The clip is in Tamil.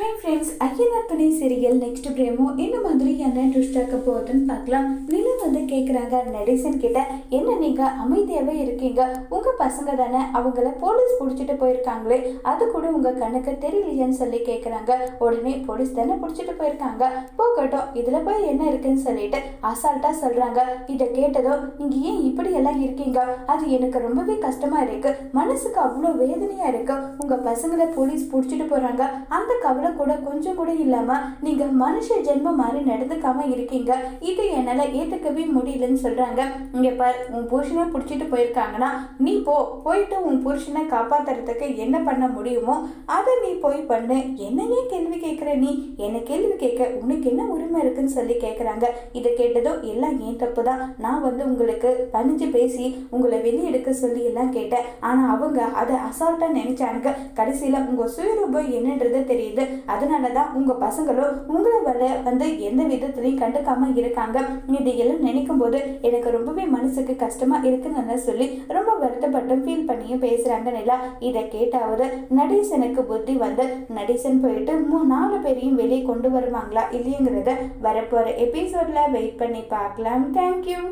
ஹாய் ஃப்ரெண்ட்ஸ் ஐயனார் பனை சீரியல் நெக்ஸ்ட் பிரேமோ என்ன மாதிரியான ட்விஸ்ட் ஆக்க போகுதுன்னு பார்க்கலாம். நிலா வந்து கேட்குறாங்க நெடிசன் கிட்ட என்ன நீங்கள் அமைதியாகவே இருக்கீங்க? உங்க பசங்க தானே அவங்கள போலீஸ் பிடிச்சிட்டு போயிருக்காங்களே? அது கூட உங்க கண்ணுக்கு தெரியலையேன்னு சொல்லி கேட்குறாங்க உடனே போலீஸ் தானே பிடிச்சிட்டு போயிருக்காங்க. போகட்டும் இதில் போய் என்ன இருக்குன்னு சொல்லிட்டு அசால்ட்டாக சொல்றாங்க. இதை கேட்டதோ நீங்கள் ஏன் இப்படி எல்லாம் இருக்கீங்க? அது எனக்கு ரொம்பவே கஷ்டமா இருக்கு. மனசுக்கு அவ்வளோ வேதனையாக இருக்கு. உங்கள் பசங்களை போலீஸ் பிடிச்சிட்டு போகிறாங்க அந்த கவலை கூட கொஞ்சம் கூட இல்லாமல் நீங்கள் மனுஷ ஜென்மம் மாதிரி நடந்துக்காமல் இருக்கீங்க. இது என்னால் ஏற்றுக்கவே ஏத்துக்கவே முடியலன்னு சொல்றாங்க. இங்க பார் உன் புருஷனை பிடிச்சிட்டு போயிருக்காங்கன்னா நீ போ. போயிட்டு உன் புருஷனை காப்பாத்துறதுக்கு என்ன பண்ண முடியுமோ அதை நீ போய் பண்ணு. என்னையே கேள்வி கேட்குற நீ? என்ன கேள்வி கேட்க உனக்கு என்ன உரிமை இருக்குன்னு சொல்லி கேட்குறாங்க இதை கேட்டதும் எல்லாம் ஏன் தப்பு தான் நான் வந்து உங்களுக்கு பணிஞ்சு பேசி உங்களை வெளியெடுக்க சொல்லி எல்லாம் கேட்டேன். ஆனா அவங்க அதை அசால்ட்டாக நினைச்சாங்க கடைசியில உங்க சுயரூபம் என்னன்றது தெரியுது. அதனால தான் உங்க பசங்களும் உங்களை வர வந்து எந்த விதத்துலையும் கண்டுக்காம இருக்காங்க. இது எல்லாம் நினைக்கும் போது எனக்கு ரொம்பவே மனசுக்கு கஷ்டமா இருக்குன்னு சொல்லி ரொம்ப வருத்தப்பட்டு ஃபீல் பண்ணியும் பேசுறாங்க நிலா. இதை கேட்டாவது நடேசனுக்கு புத்தி வந்து நடேசன் போயிட்டு மூ நாலு பேரையும் வெளியே கொண்டு வருவாங்களா இல்லையங்கிறத வரப்போற எபிசோட்ல வெயிட் பண்ணி பார்க்கலாம். தேங்க்யூ